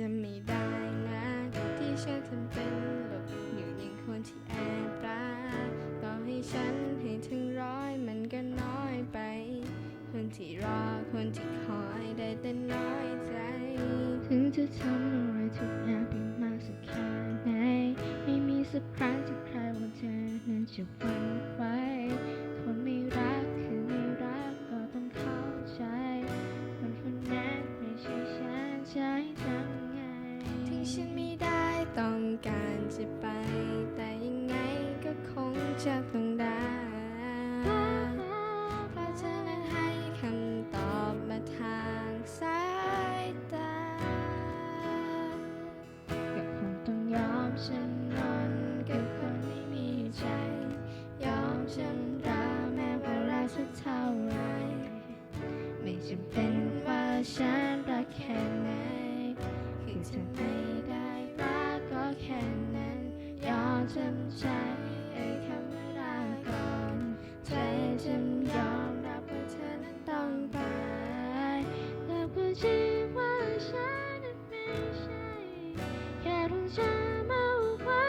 จะไม่ได้นะที่ฉันทำเป็นหลบอยู่อย่างคนที่แอบรักต่อให้ฉันให้ถึงร้อยมันก็น้อยไป คนที่รอคนที่คอยได้แต่น้อยใจ ถึงจะทำอะไรทุกอย่างไปมากสักแค่ไหนไม่มีสักครั้งที่ใครว่าเธอนั้นจะหวันไหว การจะไป แต่ยังไงก็คงจะต้องได้เพราะเธอนั้นให้คำตอบมาทางสายตา ก็คงต้องยอมฉันนอนกับคนไม่มีใจ ยอมฉันรักแม้ว่ารักสักเท่าไร ไม่จำเป็นว่าฉันรักแค่ไหนคือเธอไม่ ฉันใช้ไอ้คำว่าลาก่อนใจฉันยอมรับว่าเธอนั้นต้องตาแต่ก็ชี้ว่าฉันนั้นไม่ใช่ แค่ต้งจำเอาไว้